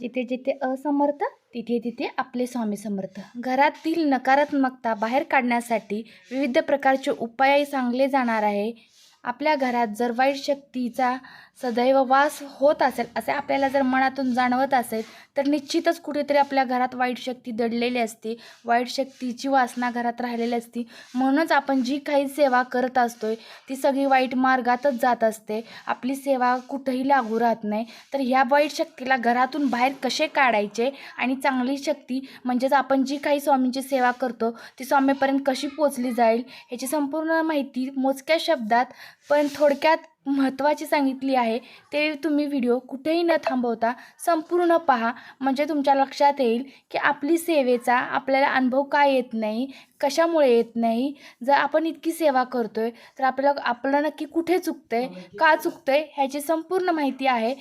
जिथे जिथे असमर्थ तिथे तिथे आपले स्वामी समर्थ. घरातील नकारात्मकता बाहेर काढण्यासाठी विविध प्रकारचे उपाय सांगले जाणार आहे. आपल्या घरात जर वाईट शक्तीचा सदैव वास होत असेल असे आपल्याला जर मनातून जाणवत असेल तर निश्चितच कुठेतरी आपल्या घरात वाईट शक्ती दडलेली असते वाईट शक्तीची वासना घरात राहिलेली असते. म्हणूनच आपण जी काही सेवा करत असतोय ती सगळी वाईट मार्गातच जात असते. आपली सेवा कुठंही लागू राहत नाही. तर ह्या वाईट शक्तीला घरातून बाहेर कसे काढायचे? आणि चांगली शक्ती म्हणजेच आपण जी काही स्वामींची सेवा करतो ती स्वामीपर्यंत कशी पोचली जाईल? ह्याची संपूर्ण माहिती मोजक्या शब्दात पण थोडक्यात महत्त्वाची सांगितली आहे. ते तुम्ही व्हिडिओ कुठेही न थांबवता संपूर्ण पहा. म्हणजे तुमच्या लक्षात येईल की आपली सेवेचा आपल्याला अनुभव का येत नाही कशामुळे येत नाही. जर आपण इतकी सेवा करतोय तर आपल्याला आपलं नक्की कुठे चुकतंय का चुकतंय ह्याची संपूर्ण माहिती आहे.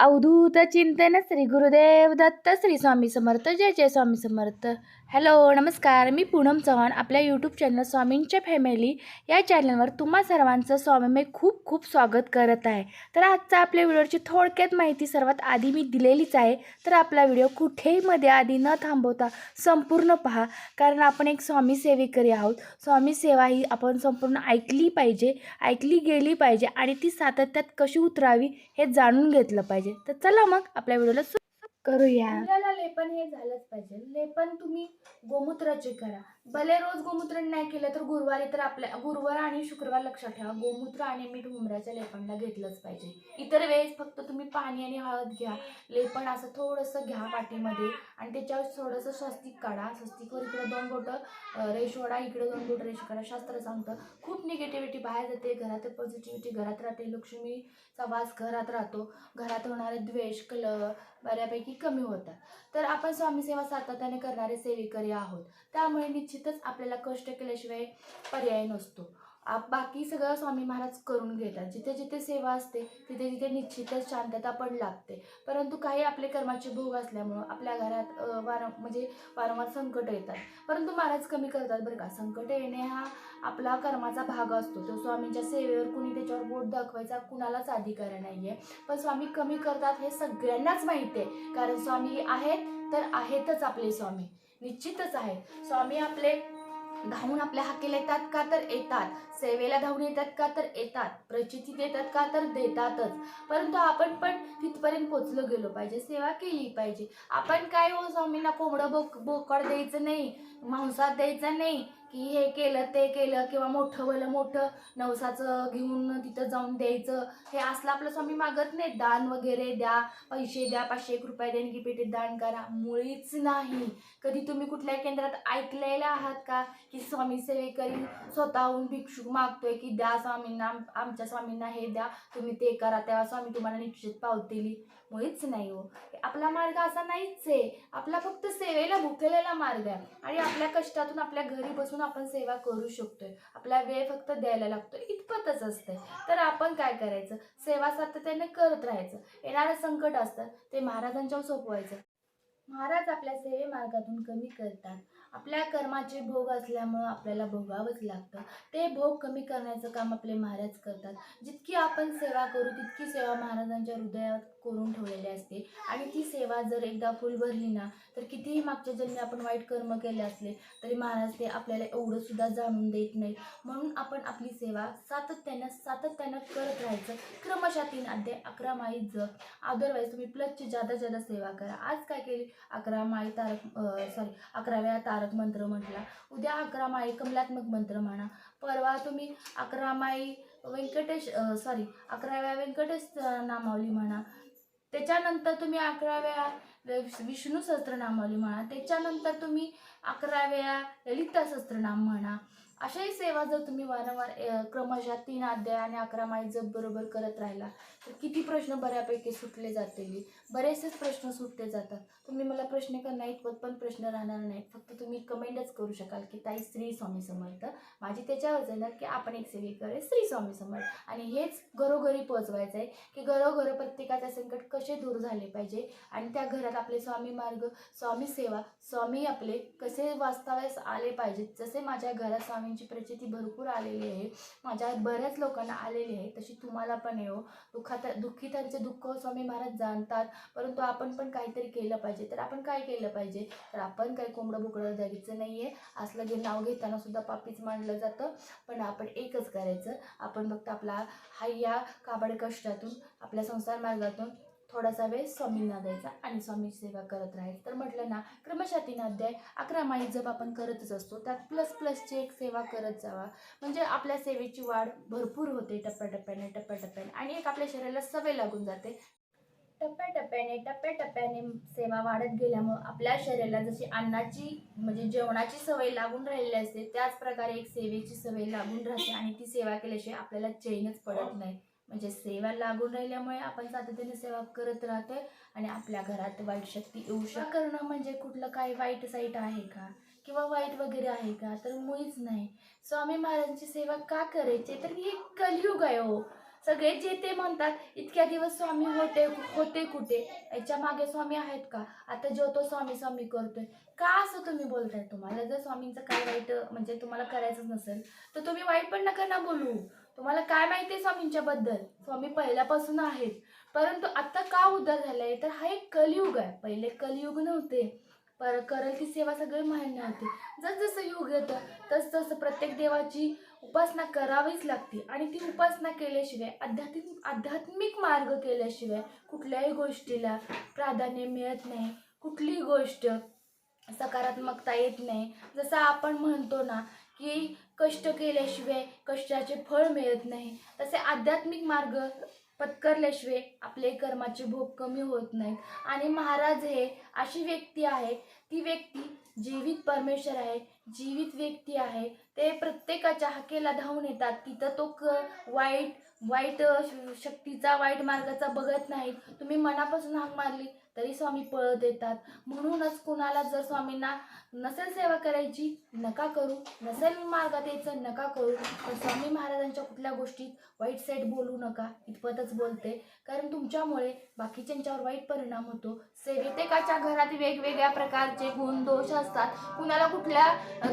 अवधूत चिंतन श्री गुरुदेव दत्त श्री स्वामी समर्थ जय जय स्वामी समर्थ. हॅलो नमस्कार. मी पूनम चव्हाण आपल्या यूट्यूब चॅनल स्वामींच्या फॅमिली या चॅनलवर तुम्हा सर्वांचं स्वामीमय खूप खूप स्वागत करत आहे. तर आजचा आपल्या व्हिडिओची थोडक्यात माहिती सर्वात आधी मी दिलेलीच आहे. तर आपला व्हिडिओ कुठेही मध्ये आधी न थांबवता संपूर्ण पहा. कारण आपण एक स्वामी सेवेकरी आहोत. स्वामी सेवा ही आपण संपूर्ण ऐकली पाहिजे ऐकली गेली पाहिजे आणि ती सातत्यात कशी उतरावी हे जाणून घेतलं पाहिजे. तर चला मग आपल्या व्हिडिओला करूया. लेपन हे झालंच पाहिजे. लेपन तुम्ही गोमूत्राचे करा. भले रोज गोमूत्र नाही केलं तर गुरुवारी तर आपल्या गुरुवार आणि शुक्रवार लक्षात ठेवा. गोमूत्र आणि मीठ उमऱ्याच्या लेपनला घेतलंच पाहिजे. इतर वेळेस फक्त तुम्ही पाणी आणि हळद घ्या. लेपन असं थोडंसं घ्या पाठीमध्ये आणि त्याच्यावर थोडंसं स्वस्तिक काढा. स्वस्तिकवर इकडं दोन बोटं रेशवाडा इकडं इकडे दोन बोटं रेश काढा शास्त्र सांगतं. खूप निगेटिव्हिटी बाहेर जाते घरात पॉझिटिव्हिटी घरात राहते. लक्ष्मीचा वास घरात राहतो. घरात होणारे द्वेष कल बऱ्यापैकी कमी होतात. तर आपण स्वामी सेवा सातत्याने करणारे सेवेकरी आहोत. त्यामुळे निश्चितच आपल्याला कष्ट केल्याशिवाय पर्याय नसतो. बाकी सगळं स्वामी महाराज करून घेतात. जिथे जिथे सेवा असते तिथे तिथे निश्चितच शांतता पण लागते परंतु काही आपले कर्माचे भोग असल्यामुळं आपल्या घरात वारं वार म्हणजे वारंवार संकट येतात. परंतु महाराज कमी करतात बरं का. संकट येणे हा आपला कर्माचा भाग असतो. तो स्वामींच्या सेवेवर कुणी त्याच्यावर बोट दाखवायचा कुणालाच अधिकार नाही आहे पण स्वामी कमी करतात हे सगळ्यांनाच माहिती आहे कारण स्वामी आहेत तर आहेतच आपले स्वामी. निश्चितच आहेत. स्वामी आपले धावून आपल्या हाकेला येतात का तर येतात. सेवेला धावून येतात का तर येतात. प्रचिती देतात का तर देतातच. परंतु आपण पण तिथपर्यंत पोचलो गेलो पाहिजे. सेवा केली पाहिजे. आपण काय हो स्वामींना कोंबडं बोक बोकड द्यायचं नाही मांसात द्यायचं नाही की हे केलं ते केलं किंवा मोठं भलं मोठं नवसाचं घेऊन तिथं जाऊन द्यायचं. हे असलं आपलं स्वामी मागत नाही. दान वगैरे द्या पैसे द्या पाचशे एक रुपये देणगी पेटीत दान करा. मुळीच नाही. कधी तुम्ही कुठल्या केंद्रात ऐकलेलं आहात का की स्वामी सेवेकरी स्वतःहून भिक्षुक मागतोय की द्या स्वामींना आमच्या स्वामींना हे द्या तुम्ही ते करा तेव्हा स्वामी तुम्हाला निश्चित पावतील. मुळीच नाही हो. आपला मार्ग असा नाहीच आहे. आपला फक्त सेवेला भुकेलेला मार्ग आहे. आणि आपल्या कष्टातून आपल्या घरी बसून आपण सेवा करू शकतोय. आपला वेळ फक्त द्यायला लागतोय. इतपतच असतंय. तर आपण काय करायचं? सेवा सातत्याने करत राहायचं. येणारं संकट असतं. ते महाराजांच्यावर सोपवायचं. महाराज आपल्या सेवे मार्गातून कमी करतात. आपल्या कर्माचे भोग असल्यामुळं आपल्याला भोगावंच लागतं. ते भोग कमी करण्याचं काम आपले महाराज करतात. जितकी आपण सेवा करू तितकी सेवा महाराजांच्या हृदयात करून ठेवलेली असते. आणि ती सेवा जर एकदा फुल भरली ना तर कितीही मागच्या जन्मी आपण वाईट कर्म केले असले तरी महाराज ते आपल्याला एवढं सुद्धा जाणून देत नाही म्हणून आपण आपली सेवा सातत्यानं सातत्यानं करत राहायचं. क्रमशः तीन अध्याय अकरा माळी जप. अदरवाईज तुम्ही प्लसची जादा जादा सेवा करा. आज काय केली? अकरा माळी तारक सॉरी अकरा वेळा तारक मंत्र म्हटला. उद्या अकरा माळी कमलात्मक मंत्र म्हणा. परवा तुम्ही अकरा माळी व्यंकटेश सॉरी अकराव्या व्यंकटेश नामावली म्हणा. त्याच्यानंतर तुम्ही अकरा वेळा विष्णू सहस्त्रनामावली म्हणा त्याच्यानंतर तुम्ही अकरा वेळा ललिता सहस्त्रनाम म्हणा अशाही सेवा जर तुम्ही वारंवार क्रमशः तीन अध्याय आणि अकरा माळी जप बरोबर करत राहिला तर किती प्रश्न बऱ्यापैकी सुटले जातील? बरेचसेच प्रश्न सुटले जातात. तुम्ही मला प्रश्न का नाहीत पण पण प्रश्न राहणार नाहीत. फक्त तुम्ही कमेंटच करू शकाल की ताई श्री स्वामी समर्थ माझी त्याच्यावरच येणार की आपण एक सेवेकरे श्री स्वामी समर्थ. आणि हेच घरोघरी पोहोचवायचं आहे की घरोघर प्रत्येकाचे संकट कसे दूर झाले पाहिजे आणि त्या घरात आपले स्वामी मार्ग स्वामी सेवा स्वामी आपले कसे वास्तव्यास आले पाहिजेत? जसे माझ्या घरात स्वामी स्वामींची प्रचिती भरपूर आलेली आहे. माझ्या बऱ्याच लोकांना आलेली आहे. तशी तुम्हाला पण येऊ हो. दुःखात दुःखितांचे दुःख हो स्वामी महाराज जाणतात. परंतु आपण पण काहीतरी केलं पाहिजे. तर आपण काय केलं पाहिजे? तर आपण काही कोंबडं बुकडं द्यायचं नाही आहे असलं जे नाव घेताना सुद्धा पापीच मानलं जातं. पण आपण एकच करायचं. आपण फक्त आपला हा या काबड कष्टातून आपल्या संसार मार्गातून थोडासा वेळ स्वामींना द्यायचा आणि स्वामीची सेवा करत राहायचं. तर म्हटलं ना क्रमशः तीन अध्याय अकरा माळी जप आपण करतच असतो. त्यात प्लस प्लसची एक सेवा करत जावा. म्हणजे आपल्या सेवेची वाढ भरपूर होते टप्प्याटप्प्याने टप्प्याटप्प्याने. आणि एक आपल्या शरीराला सवय लागून जाते. टप्प्याटप्प्याने टप्प्याटप्प्याने सेवा वाढत गेल्यामुळं आपल्या शरीराला जशी अन्नाची म्हणजे जेवणाची सवय लागून राहिलेली असते त्याच प्रकारे एक सेवेची सवय लागून राहते आणि ती सेवा केल्याशिवाय आपल्याला चैनच पडत नाही. म्हणजे सेवा लागून राहिल्यामुळे आपण सातत्याने सेवा करत राहतोय आणि आपल्या घरात वाईट शक्ती येऊ शक करणं म्हणजे कुठलं काही वाईट साईट आहे का? किंवा वाईट वगैरे आहे का? तर मुळीच नाही. स्वामी महाराजांची सेवा का करायची? तर हे कलयुग कलियुग आहे हो. सगळे जे ते म्हणतात इतक्या दिवस स्वामी होते होते कुठे? याच्या मागे स्वामी आहेत का? आता जो तो स्वामी स्वामी करतोय. का असं तुम्ही बोलताय? तुम्हाला जर स्वामींचं काय वाईट म्हणजे तुम्हाला करायचंच नसेल तर तुम्ही वाईट पण नका ना बोलू. तुम्हाला काय माहिती आहे स्वामींच्या बद्दल स्वामी पहिल्यापासून आहेत. परंतु आता का उदार झालाय? तर हा एक कलियुग आहे. पहिले कलियुग नव्हते. पर करल ती सेवा सगळे मान्य होते. जसजसं युग येतं तसतसं प्रत्येक देवाची उपासना करावीच लागते. आणि ती उपासना केल्याशिवाय आध्यात्मिक आध्यात्मिक मार्ग केल्याशिवाय कुठल्याही गोष्टीला प्राधान्य मिळत नाही. कुठलीही गोष्ट सकारात्मकता येत नाही. जसं आपण म्हणतो ना की कष्ट केल्याशिवाय कष्टाचे फळ मिळत नाही. तसे आध्यात्मिक मार्ग पत्करल्याशिवाय आपले कर्माचे भोग कमी होत नाहीत. आणि महाराज हे अशी व्यक्ती आहे ती व्यक्ती जीवित परमेश्वर आहे जीवित व्यक्ती आहे. ते प्रत्येकाच्या हाकेला धावून येतात. तिथं तो क वाईट वाईट श- शक्तीचा वाईट मार्गाचा बघत नाहीत. तुम्ही मनापासून हाक मारली तरी स्वामी पळत येतात म्हणूनच कुणाला जर स्वामींना नसेल सेवा करायची नका करू. नसेल मार्गात यायचं नका करू. पण स्वामी महाराजांच्या कुठल्या गोष्टीत वाईट साईड बोलू नका. इतपतच बोलते. कारण तुमच्यामुळे बाकीच्यांच्यावर वाईट परिणाम होतो. सेवितेकाच्या घरात वेगवेगळ्या प्रकारचे गुण दोष असतात. कुणाला कुठल्या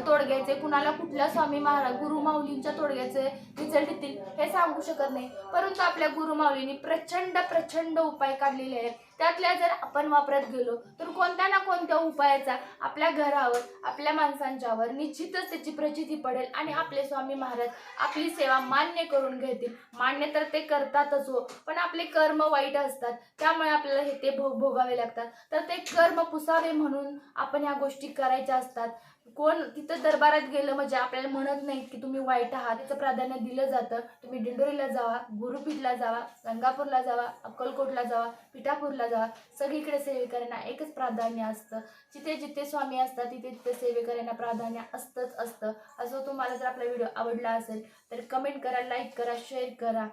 तोडग्याचे कुणाला कुठल्या स्वामी महाराज गुरु माऊलींच्या तोडग्याचे रिझल्ट येतील हे सांगू शकत नाही. परंतु आपल्या गुरुमाऊलींनी प्रचंड प्रचंड उपाय काढलेले आहेत. त्यातल्या जर आपण वापरत गेलो तर कोणत्या ना कोणत्या उपायाचा आपल्या घरावर आपल्या माणसांच्यावर निश्चितच त्याची प्रचिती पडेल आणि आपले स्वामी महाराज आपली सेवा मान्य करून घेतील. मान्य तर ते करतातच हो पण आपले कर्म वाईट असतात. त्यामुळे आपल्याला हे ते भोग भोगावे लागतात. तर ते कर्म पुसावे म्हणून आपण ह्या गोष्टी करायच्या असतात. कोण तिथं दरबारात गेलं म्हणजे आपल्याला म्हणत नाहीत की तुम्ही वाईट आहात. त्याचं प्राधान्य दिलं जातं. तुम्ही दिंडोरीला जावा गुरुपीठला जावा गंगापूरला जावा अक्कलकोटला जावा पिठापूरला जावा. सगळीकडे सेवेकऱ्यांना एकच प्राधान्य असतं. जिथे जिथे स्वामी असतात तिथे तिथे सेवेकऱ्यांना प्राधान्य असतंच असतं. असं तुम्हाला जर आपला व्हिडिओ आवडला असेल तर कमेंट करा लाईक करा शेअर करा.